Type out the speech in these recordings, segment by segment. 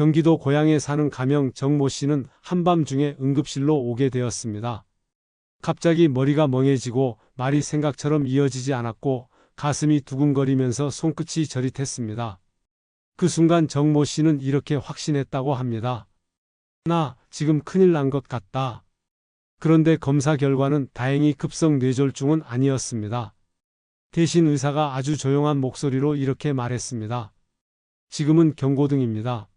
경기도 고양에 사는 가명 정모 씨는 한밤중에 응급실로 오게 되었습니다. 갑자기 머리가 멍해지고 말이 생각처럼 이어지지 않았고 가슴이 두근거리면서 손끝이 저릿했습니다. 그 순간 정모 씨는 이렇게 확신했다고 합니다. 나 지금 큰일 난 것 같다. 그런데 검사 결과는 다행히 급성 뇌졸중은 아니었습니다. 대신 의사가 아주 조용한 목소리로 이렇게 말했습니다. 지금은 경고등입니다.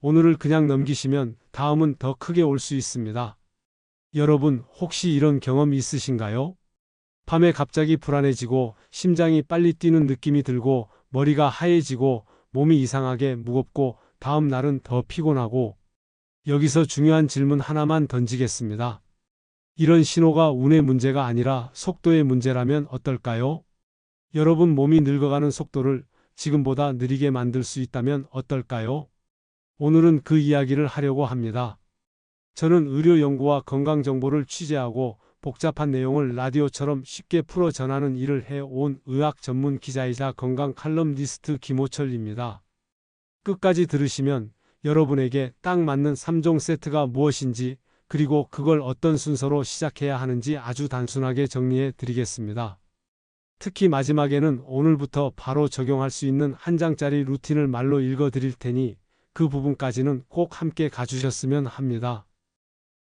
오늘을 그냥 넘기시면 다음은 더 크게 올 수 있습니다. 여러분, 혹시 이런 경험 있으신가요? 밤에 갑자기 불안해지고 심장이 빨리 뛰는 느낌이 들고 머리가 하얘지고 몸이 이상하게 무겁고 다음 날은 더 피곤하고 여기서 중요한 질문 하나만 던지겠습니다. 이런 신호가 운의 문제가 아니라 속도의 문제라면 어떨까요? 여러분 몸이 늙어가는 속도를 지금보다 느리게 만들 수 있다면 어떨까요? 오늘은 그 이야기를 하려고 합니다. 저는 의료 연구와 건강 정보를 취재하고 복잡한 내용을 라디오처럼 쉽게 풀어 전하는 일을 해온 의학 전문 기자이자 건강 칼럼니스트 김호철입니다. 끝까지 들으시면 여러분에게 딱 맞는 3종 세트가 무엇인지 그리고 그걸 어떤 순서로 시작해야 하는지 아주 단순하게 정리해 드리겠습니다. 특히 마지막에는 오늘부터 바로 적용할 수 있는 한 장짜리 루틴을 말로 읽어 드릴 테니 그 부분까지는 꼭 함께 가주셨으면 합니다.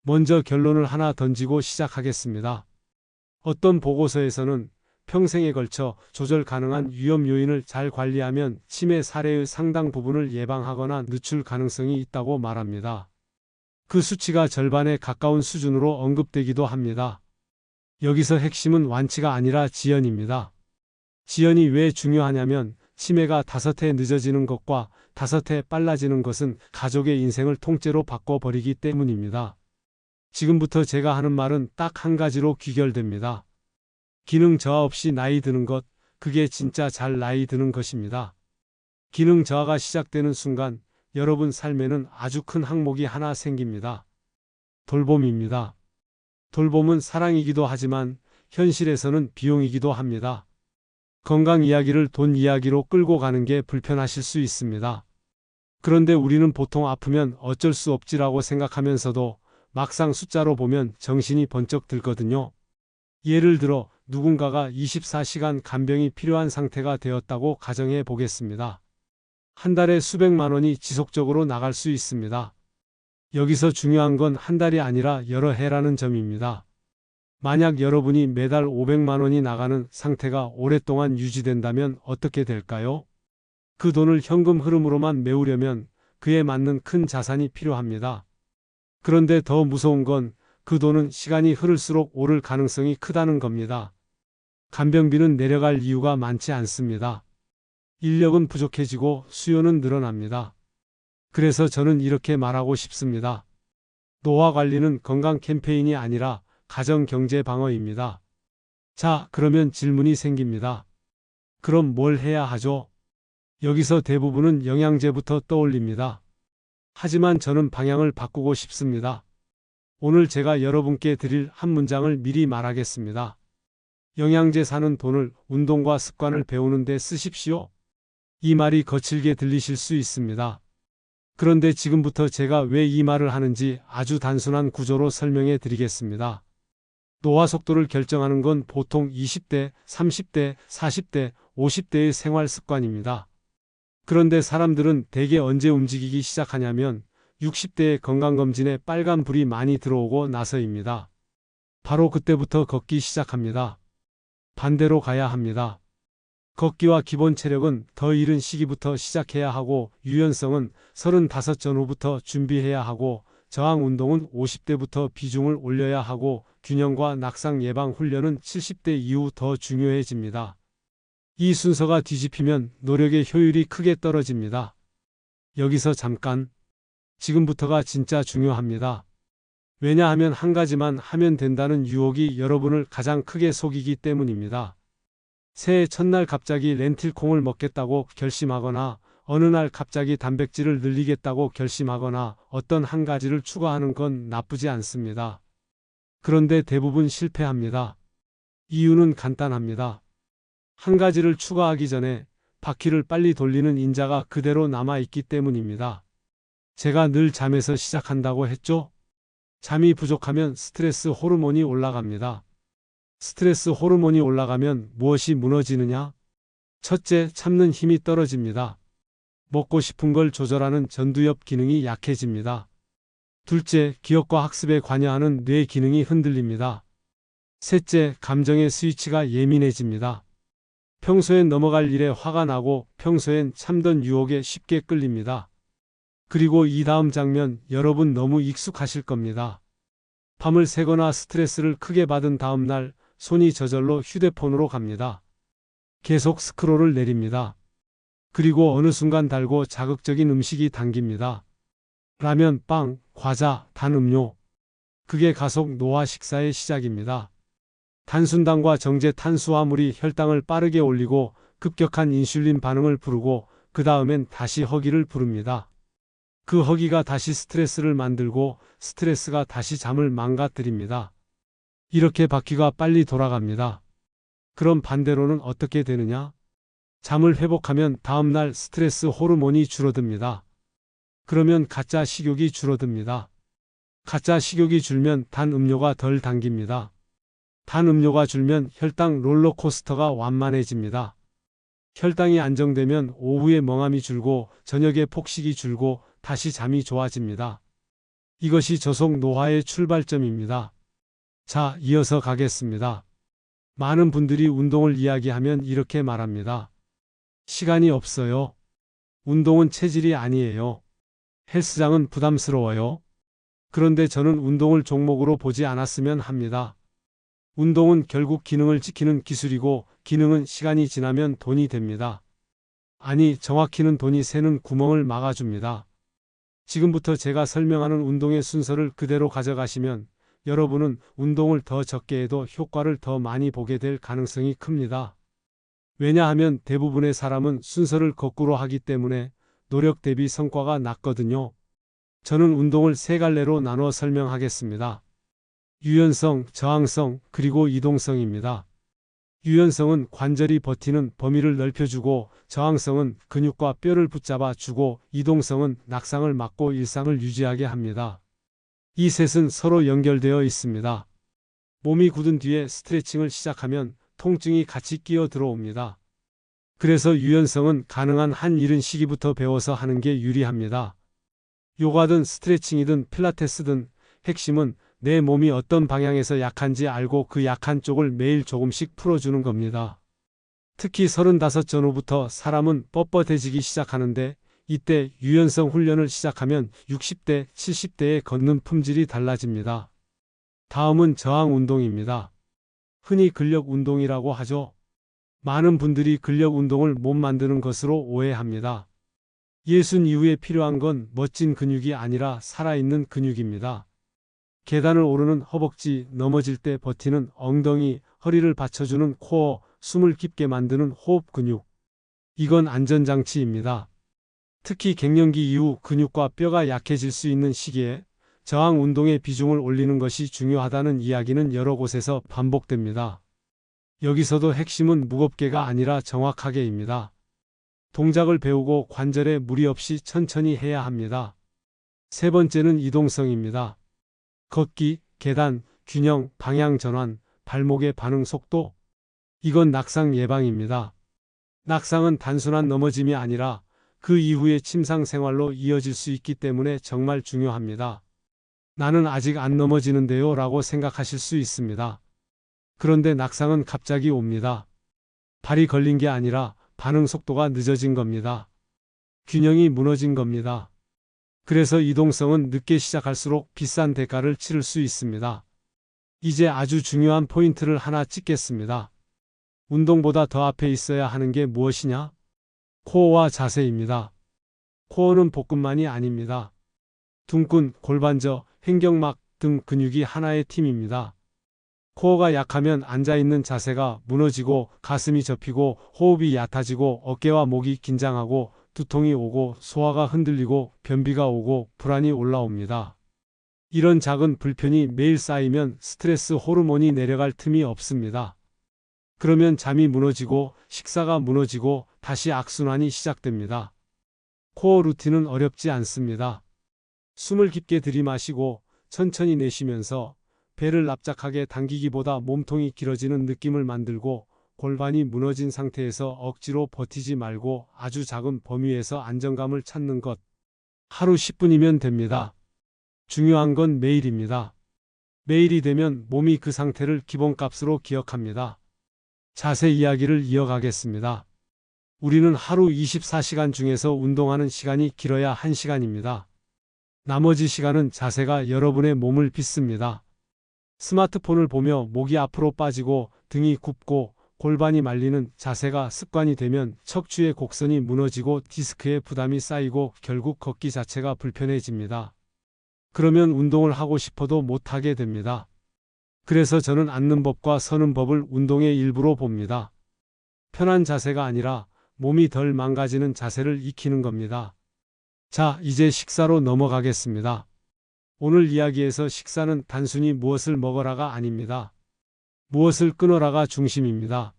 먼저 결론을 하나 던지고 시작하겠습니다. 어떤 보고서에서는 평생에 걸쳐 조절 가능한 위험 요인을 잘 관리하면 치매 사례의 상당 부분을 예방하거나 늦출 가능성이 있다고 말합니다. 그 수치가 절반에 가까운 수준으로 언급되기도 합니다. 여기서 핵심은 완치가 아니라 지연입니다. 지연이 왜 중요하냐면 치매가 다섯 해 늦어지는 것과 다섯 해 빨라지는 것은 가족의 인생을 통째로 바꿔버리기 때문입니다. 지금부터 제가 하는 말은 딱 한 가지로 귀결됩니다. 기능 저하 없이 나이 드는 것, 그게 진짜 잘 나이 드는 것입니다. 기능 저하가 시작되는 순간 여러분 삶에는 아주 큰 항목이 하나 생깁니다. 돌봄입니다. 돌봄은 사랑이기도 하지만 현실에서는 비용이기도 합니다. 건강 이야기를 돈 이야기로 끌고 가는 게 불편하실 수 있습니다. 그런데 우리는 보통 아프면 어쩔 수 없지라고 생각하면서도 막상 숫자로 보면 정신이 번쩍 들거든요. 예를 들어 누군가가 24시간 간병이 필요한 상태가 되었다고 가정해 보겠습니다. 한 달에 수백만 원이 지속적으로 나갈 수 있습니다. 여기서 중요한 건 한 달이 아니라 여러 해라는 점입니다. 만약 여러분이 매달 500만 원이 나가는 상태가 오랫동안 유지된다면 어떻게 될까요? 그 돈을 현금 흐름으로만 메우려면 그에 맞는 큰 자산이 필요합니다. 그런데 더 무서운 건 그 돈은 시간이 흐를수록 오를 가능성이 크다는 겁니다. 간병비는 내려갈 이유가 많지 않습니다. 인력은 부족해지고 수요는 늘어납니다. 그래서 저는 이렇게 말하고 싶습니다. 노화 관리는 건강 캠페인이 아니라 가정 경제 방어입니다. 자, 그러면 질문이 생깁니다. 그럼 뭘 해야 하죠? 여기서 대부분은 영양제부터 떠올립니다. 하지만 저는 방향을 바꾸고 싶습니다. 오늘 제가 여러분께 드릴 한 문장을 미리 말하겠습니다. 영양제 사는 돈을 운동과 습관을 배우는 데 쓰십시오. 이 말이 거칠게 들리실 수 있습니다. 그런데 지금부터 제가 왜 이 말을 하는지 아주 단순한 구조로 설명해 드리겠습니다. 노화 속도를 결정하는 건 보통 20대, 30대, 40대, 50대의 생활 습관입니다. 그런데 사람들은 대개 언제 움직이기 시작하냐면 60대의 건강검진에 빨간 불이 많이 들어오고 나서입니다. 바로 그때부터 걷기 시작합니다. 반대로 가야 합니다. 걷기와 기본 체력은 더 이른 시기부터 시작해야 하고 유연성은 35 전후부터 준비해야 하고 저항 운동은 50대부터 비중을 올려야 하고 균형과 낙상 예방 훈련은 70대 이후 더 중요해집니다. 이 순서가 뒤집히면 노력의 효율이 크게 떨어집니다. 여기서 잠깐. 지금부터가 진짜 중요합니다. 왜냐하면 한 가지만 하면 된다는 유혹이 여러분을 가장 크게 속이기 때문입니다. 새해 첫날 갑자기 렌틸콩을 먹겠다고 결심하거나 어느 날 갑자기 단백질을 늘리겠다고 결심하거나 어떤 한 가지를 추가하는 건 나쁘지 않습니다. 그런데 대부분 실패합니다. 이유는 간단합니다. 한 가지를 추가하기 전에 바퀴를 빨리 돌리는 인자가 그대로 남아 있기 때문입니다. 제가 늘 잠에서 시작한다고 했죠? 잠이 부족하면 스트레스 호르몬이 올라갑니다. 스트레스 호르몬이 올라가면 무엇이 무너지느냐? 첫째, 참는 힘이 떨어집니다. 먹고 싶은 걸 조절하는 전두엽 기능이 약해집니다. 둘째, 기억과 학습에 관여하는 뇌 기능이 흔들립니다. 셋째, 감정의 스위치가 예민해집니다. 평소엔 넘어갈 일에 화가 나고 평소엔 참던 유혹에 쉽게 끌립니다. 그리고 이 다음 장면 여러분 너무 익숙하실 겁니다. 밤을 새거나 스트레스를 크게 받은 다음 날 손이 저절로 휴대폰으로 갑니다. 계속 스크롤을 내립니다. 그리고 어느 순간 달고 자극적인 음식이 당깁니다. 라면, 빵, 과자, 단 음료. 그게 가속 노화 식사의 시작입니다. 단순당과 정제 탄수화물이 혈당을 빠르게 올리고 급격한 인슐린 반응을 부르고 그 다음엔 다시 허기를 부릅니다. 그 허기가 다시 스트레스를 만들고 스트레스가 다시 잠을 망가뜨립니다. 이렇게 바퀴가 빨리 돌아갑니다. 그럼 반대로는 어떻게 되느냐? 잠을 회복하면 다음날 스트레스 호르몬이 줄어듭니다. 그러면 가짜 식욕이 줄어듭니다. 가짜 식욕이 줄면 단 음료가 덜 당깁니다. 단 음료가 줄면 혈당 롤러코스터가 완만해집니다. 혈당이 안정되면 오후에 멍함이 줄고 저녁에 폭식이 줄고 다시 잠이 좋아집니다. 이것이 저속 노화의 출발점입니다. 자, 이어서 가겠습니다. 많은 분들이 운동을 이야기하면 이렇게 말합니다. 시간이 없어요. 운동은 체질이 아니에요. 헬스장은 부담스러워요. 그런데 저는 운동을 종목으로 보지 않았으면 합니다. 운동은 결국 기능을 지키는 기술이고 기능은 시간이 지나면 돈이 됩니다. 아니, 정확히는 돈이 새는 구멍을 막아줍니다. 지금부터 제가 설명하는 운동의 순서를 그대로 가져가시면 여러분은 운동을 더 적게 해도 효과를 더 많이 보게 될 가능성이 큽니다. 왜냐하면 대부분의 사람은 순서를 거꾸로 하기 때문에 노력 대비 성과가 낮거든요. 저는 운동을 세 갈래로 나눠 설명하겠습니다. 유연성, 저항성, 그리고 이동성입니다. 유연성은 관절이 버티는 범위를 넓혀주고 저항성은 근육과 뼈를 붙잡아 주고 이동성은 낙상을 막고 일상을 유지하게 합니다. 이 셋은 서로 연결되어 있습니다. 몸이 굳은 뒤에 스트레칭을 시작하면 통증이 같이 끼어 들어옵니다. 그래서 유연성은 가능한 한 이른 시기부터 배워서 하는 게 유리합니다. 요가든 스트레칭이든 필라테스든 핵심은 내 몸이 어떤 방향에서 약한지 알고 그 약한 쪽을 매일 조금씩 풀어주는 겁니다. 특히 35 전후부터 사람은 뻣뻣해지기 시작하는데 이때 유연성 훈련을 시작하면 60대, 70대의 걷는 품질이 달라집니다. 다음은 저항 운동입니다. 흔히 근력 운동이라고 하죠. 많은 분들이 근력 운동을 못 만드는 것으로 오해합니다. 예순 이후에 필요한 건 멋진 근육이 아니라 살아있는 근육입니다. 계단을 오르는 허벅지, 넘어질 때 버티는 엉덩이, 허리를 받쳐주는 코어, 숨을 깊게 만드는 호흡 근육. 이건 안전장치입니다. 특히 갱년기 이후 근육과 뼈가 약해질 수 있는 시기에 저항 운동의 비중을 올리는 것이 중요하다는 이야기는 여러 곳에서 반복됩니다. 여기서도 핵심은 무겁게가 아니라 정확하게입니다. 동작을 배우고 관절에 무리 없이 천천히 해야 합니다. 세 번째는 이동성입니다. 걷기, 계단, 균형, 방향 전환, 발목의 반응 속도. 이건 낙상 예방입니다. 낙상은 단순한 넘어짐이 아니라 그 이후의 침상 생활로 이어질 수 있기 때문에 정말 중요합니다. 나는 아직 안 넘어지는데요 라고 생각하실 수 있습니다. 그런데 낙상은 갑자기 옵니다. 발이 걸린 게 아니라 반응 속도가 늦어진 겁니다. 균형이 무너진 겁니다. 그래서 이동성은 늦게 시작할수록 비싼 대가를 치를 수 있습니다. 이제 아주 중요한 포인트를 하나 찍겠습니다. 운동보다 더 앞에 있어야 하는 게 무엇이냐? 코어와 자세입니다. 코어는 복근만이 아닙니다. 둥근, 골반저, 횡격막 등 근육이 하나의 팀입니다. 코어가 약하면 앉아있는 자세가 무너지고 가슴이 접히고 호흡이 얕아지고 어깨와 목이 긴장하고 두통이 오고 소화가 흔들리고 변비가 오고 불안이 올라옵니다. 이런 작은 불편이 매일 쌓이면 스트레스 호르몬이 내려갈 틈이 없습니다. 그러면 잠이 무너지고 식사가 무너지고 다시 악순환이 시작됩니다. 코어 루틴은 어렵지 않습니다. 숨을 깊게 들이마시고 천천히 내쉬면서 배를 납작하게 당기기보다 몸통이 길어지는 느낌을 만들고 골반이 무너진 상태에서 억지로 버티지 말고 아주 작은 범위에서 안정감을 찾는 것. 하루 10분이면 됩니다. 중요한 건 매일입니다. 매일이 되면 몸이 그 상태를 기본값으로 기억합니다. 자세 이야기를 이어가겠습니다. 우리는 하루 24시간 중에서 운동하는 시간이 길어야 1시간입니다. 나머지 시간은 자세가 여러분의 몸을 빚습니다. 스마트폰을 보며 목이 앞으로 빠지고 등이 굽고 골반이 말리는 자세가 습관이 되면 척추의 곡선이 무너지고 디스크에 부담이 쌓이고 결국 걷기 자체가 불편해집니다. 그러면 운동을 하고 싶어도 못하게 됩니다. 그래서 저는 앉는 법과 서는 법을 운동의 일부로 봅니다. 편한 자세가 아니라 몸이 덜 망가지는 자세를 익히는 겁니다. 자, 이제 식사로 넘어가겠습니다. 오늘 이야기에서 식사는 단순히 무엇을 먹어라가 아닙니다. 무엇을 끊어라가 중심입니다.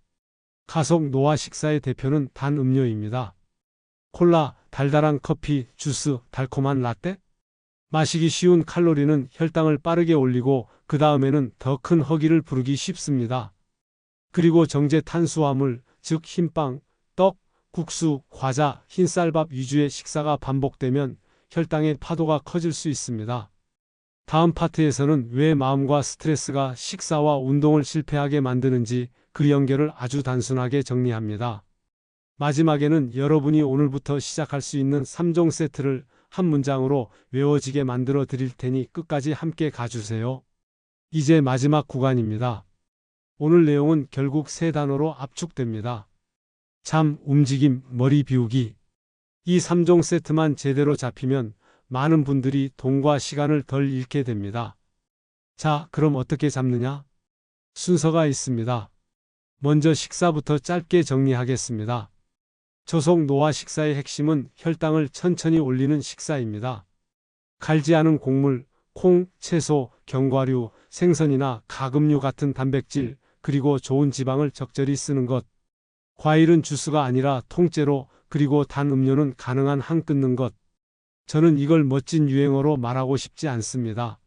가속 노화 식사의 대표는 단 음료입니다. 콜라, 달달한 커피, 주스, 달콤한 라떼? 마시기 쉬운 칼로리는 혈당을 빠르게 올리고 그 다음에는 더 큰 허기를 부르기 쉽습니다. 그리고 정제 탄수화물, 즉 흰빵, 떡, 국수, 과자, 흰쌀밥 위주의 식사가 반복되면 혈당의 파도가 커질 수 있습니다. 다음 파트에서는 왜 마음과 스트레스가 식사와 운동을 실패하게 만드는지 그 연결을 아주 단순하게 정리합니다. 마지막에는 여러분이 오늘부터 시작할 수 있는 3종 세트를 한 문장으로 외워지게 만들어 드릴 테니 끝까지 함께 가주세요. 이제 마지막 구간입니다. 오늘 내용은 결국 세 단어로 압축됩니다. 잠, 움직임, 머리 비우기. 이 3종 세트만 제대로 잡히면 많은 분들이 돈과 시간을 덜 잃게 됩니다. 자, 그럼 어떻게 잡느냐? 순서가 있습니다. 먼저 식사부터 짧게 정리하겠습니다. 조속 노화 식사의 핵심은 혈당을 천천히 올리는 식사입니다. 갈지 않은 곡물, 콩, 채소, 견과류, 생선이나 가금류 같은 단백질, 그리고 좋은 지방을 적절히 쓰는 것. 과일은 주스가 아니라 통째로, 그리고 단 음료는 가능한 한 끊는 것. 저는 이걸 멋진 유행어로 말하고 싶지 않습니다.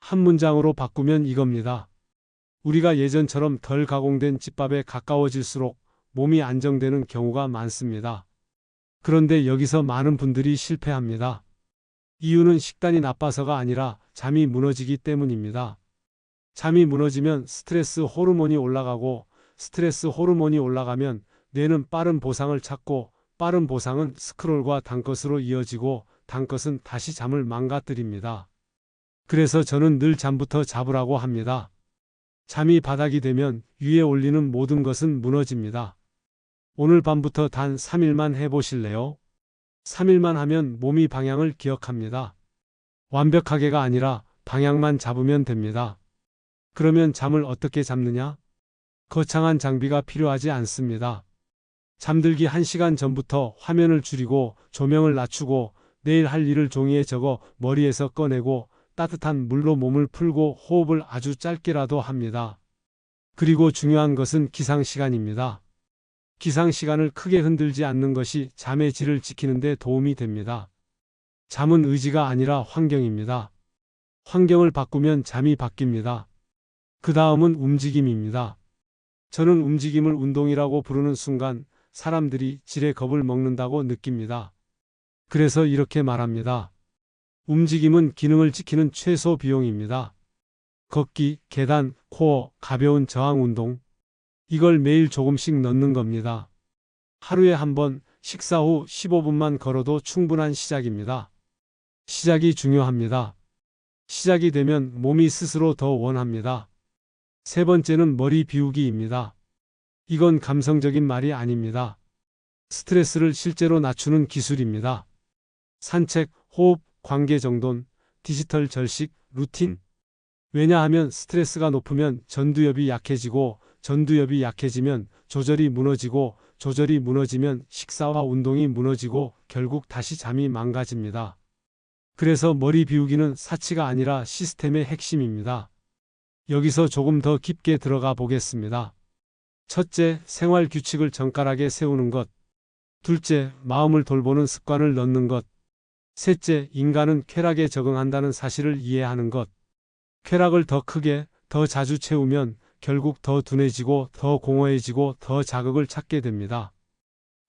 한 문장으로 바꾸면 이겁니다. 우리가 예전처럼 덜 가공된 집밥에 가까워질수록 몸이 안정되는 경우가 많습니다. 그런데 여기서 많은 분들이 실패합니다. 이유는 식단이 나빠서가 아니라 잠이 무너지기 때문입니다. 잠이 무너지면 스트레스 호르몬이 올라가고 스트레스 호르몬이 올라가면 뇌는 빠른 보상을 찾고 빠른 보상은 스크롤과 단것으로 이어지고 단 것은 다시 잠을 망가뜨립니다. 그래서 저는 늘 잠부터 잡으라고 합니다. 잠이 바닥이 되면 위에 올리는 모든 것은 무너집니다. 오늘 밤부터 단 3일만 해보실래요? 3일만 하면 몸이 방향을 기억합니다. 완벽하게가 아니라 방향만 잡으면 됩니다. 그러면 잠을 어떻게 잡느냐? 거창한 장비가 필요하지 않습니다. 잠들기 1시간 전부터 화면을 줄이고 조명을 낮추고 내일 할 일을 종이에 적어 머리에서 꺼내고 따뜻한 물로 몸을 풀고 호흡을 아주 짧게라도 합니다. 그리고 중요한 것은 기상 시간입니다. 기상 시간을 크게 흔들지 않는 것이 잠의 질을 지키는 데 도움이 됩니다. 잠은 의지가 아니라 환경입니다. 환경을 바꾸면 잠이 바뀝니다. 그 다음은 움직임입니다. 저는 움직임을 운동이라고 부르는 순간 사람들이 질의 겁을 먹는다고 느낍니다. 그래서 이렇게 말합니다. 움직임은 기능을 지키는 최소 비용입니다. 걷기, 계단, 코어, 가벼운 저항 운동. 이걸 매일 조금씩 넣는 겁니다. 하루에 한 번 식사 후 15분만 걸어도 충분한 시작입니다. 시작이 중요합니다. 시작이 되면 몸이 스스로 더 원합니다. 세 번째는 머리 비우기입니다. 이건 감성적인 말이 아닙니다. 스트레스를 실제로 낮추는 기술입니다. 산책, 호흡, 관계 정돈, 디지털 절식, 루틴. 왜냐하면 스트레스가 높으면 전두엽이 약해지고 전두엽이 약해지면 조절이 무너지고 조절이 무너지면 식사와 운동이 무너지고 결국 다시 잠이 망가집니다. 그래서 머리 비우기는 사치가 아니라 시스템의 핵심입니다. 여기서 조금 더 깊게 들어가 보겠습니다. 첫째, 생활 규칙을 정갈하게 세우는 것. 둘째, 마음을 돌보는 습관을 넣는 것. 셋째, 인간은 쾌락에 적응한다는 사실을 이해하는 것. 쾌락을 더 크게, 더 자주 채우면 결국 더 둔해지고 더 공허해지고 더 자극을 찾게 됩니다.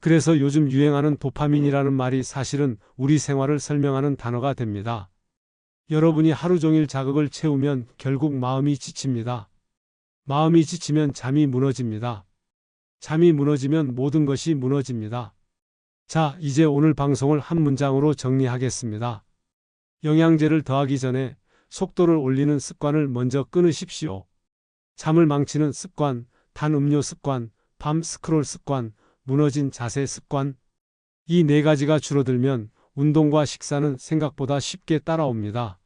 그래서 요즘 유행하는 도파민이라는 말이 사실은 우리 생활을 설명하는 단어가 됩니다. 여러분이 하루 종일 자극을 채우면 결국 마음이 지칩니다. 마음이 지치면 잠이 무너집니다. 잠이 무너지면 모든 것이 무너집니다. 자, 이제 오늘 방송을 한 문장으로 정리하겠습니다. 영양제를 더하기 전에 속도를 올리는 습관을 먼저 끊으십시오. 잠을 망치는 습관, 단 음료 습관, 밤 스크롤 습관, 무너진 자세 습관. 이 네 가지가 줄어들면 운동과 식사는 생각보다 쉽게 따라옵니다.